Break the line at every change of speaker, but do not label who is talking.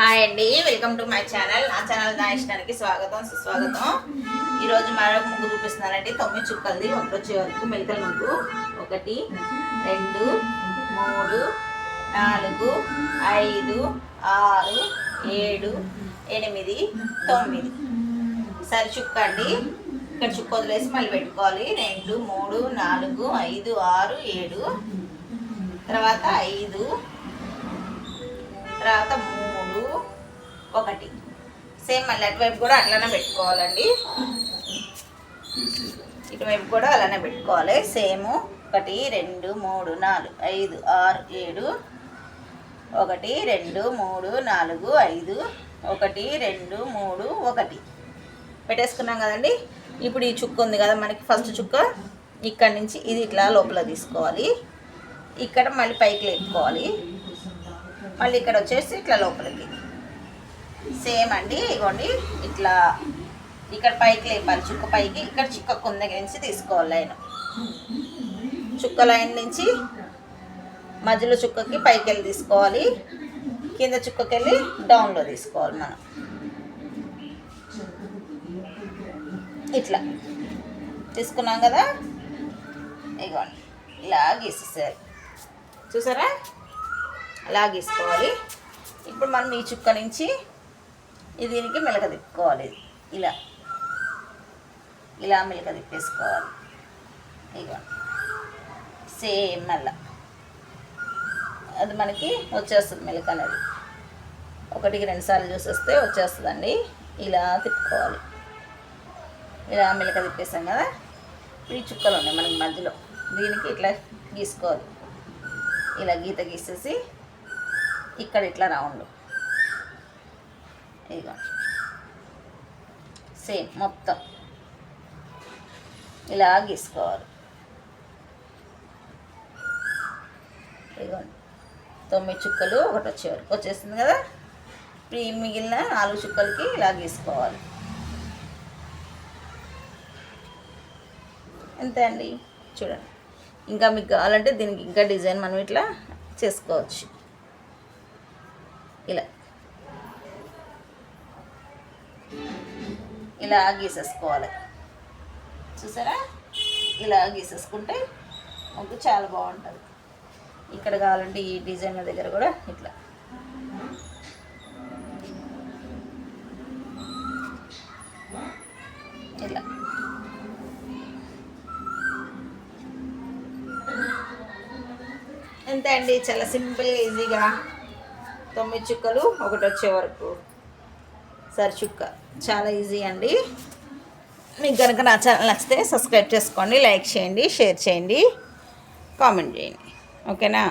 Hi అండి welcome to my channel నా channel నా ఇష్టానికి స్వాగతం సుస్వాగతం. ఈరోజు మరొక ముగ్గు చూపిస్తున్నానండి తొమ్మిది చుక్కలది ఒకటి వచ్చే వరకు మెలికల ముగ్గు. ఒకటి రెండు మూడు నాలుగు ఐదు ఆరు ఏడు ఎనిమిది తొమ్మిది. సరి చుక్క అండి. ఇక్కడ చుక్క వదిలేసి మళ్ళీ పెట్టుకోవాలి. రెండు మూడు నాలుగు ఐదు ఆరు ఏడు. తర్వాత ఐదు. తర్వాత మూడు. ఒకటి. సేమ్ మళ్ళీ అటువైపు కూడా అట్లానే పెట్టుకోవాలండి. ఇటువైపు కూడా అలానే పెట్టుకోవాలి. సేమ్ ఒకటి రెండు మూడు నాలుగు ఐదు ఆరు ఏడు ఒకటి రెండు మూడు నాలుగు ఐదు ఒకటి రెండు మూడు ఒకటి. పెట్టేసుకున్నాం కదండి? ఇప్పుడు ఈ చుక్క ఉంది కదా మనకి ఫస్ట్ చుక్క. ఇక్కడ నుంచి ఇది ఇట్లా లోపల తీసుకోవాలి. ఇక్కడ మళ్ళీ పైకి లేపుకోవాలి. మళ్ళీ ఇక్కడ వచ్చేసి ఇట్లా లోపలికి. సేమ్ అండి ఇగోండి ఇట్లా ఇక్కడ పైకి లేపాలి చుక్క పైకి ఇక్కడ చుక్క కుంద నుంచి తీసుకోవాలి లైన్. చుక్క లైన్ నుంచి మధ్యలో చుక్కకి పైకి వెళ్ళి తీసుకోవాలి కింద చుక్కకి వెళ్ళి డౌన్లో తీసుకోవాలి మనం. ఇట్లా. తీసుకున్నాం కదా? ఇగోండి ఇలా గీసేసారు చూసారా? అలా గీసుకోవాలి. ఇప్పుడు మనం ఈ చుక్క నుంచి దీనికి మెలక తిప్పుకోవాలి. ఇలా. ఇలా మెలక తిప్పేసుకోవాలి. ఇక సేమ్ మళ్ళా అది మనకి వచ్చేస్తుంది మెలక అనేది. ఒకటికి రెండుసార్లు చూసేస్తే వచ్చేస్తుందండి. ఇలా తిప్పుకోవాలి. ఇలా మెలక తిప్పేసాం కదా. ఈ చుక్కలు ఉన్నాయి మనకి మధ్యలో. దీనికి ఇట్లా గీసుకోవాలి. ఇలా గీత గీసేసి ఇక్కడ ఇట్లా రౌండ్. ఇదిగో. సేమ్ మొత్తం. ఇలా గీసుకోవాలి. ఇదిగోండి. తొమ్మిది చుక్కలు ఒకటి వచ్చే వరకు వచ్చేసింది కదా? ఇప్పుడు ఈ మిగిలిన నాలుగు చుక్కలకి ఇలా గీసుకోవాలి. అంతే అండి? చూడండి. ఇంకా మీకు కావాలంటే దీనికి ఇంకా డిజైన్ మనం ఇట్లా చేసుకోవచ్చు. ఇలా. ఇలా గీసేసుకోవాలి. చూసారా? ఇలా గీసేసుకుంటే ముగ్గు చాలా బాగుంటుంది. ఇక్కడ కావాలంటే ఈ డిజైన్ల దగ్గర కూడా ఇట్లా. ఇలా. అంతే అండి? చాలా సింపుల్ ఈజీగా. తొమ్మిది చుక్కలు ఒకటి వచ్చే వరకు. సరి చుక్క. చాలా ఈజీ అండి. మీకు కనుక నా ఛానల్ నచ్చితే సబ్స్క్రైబ్ చేసుకోండి లైక్ చేయండి షేర్ చేయండి కామెంట్ చేయండి. ఓకేనా?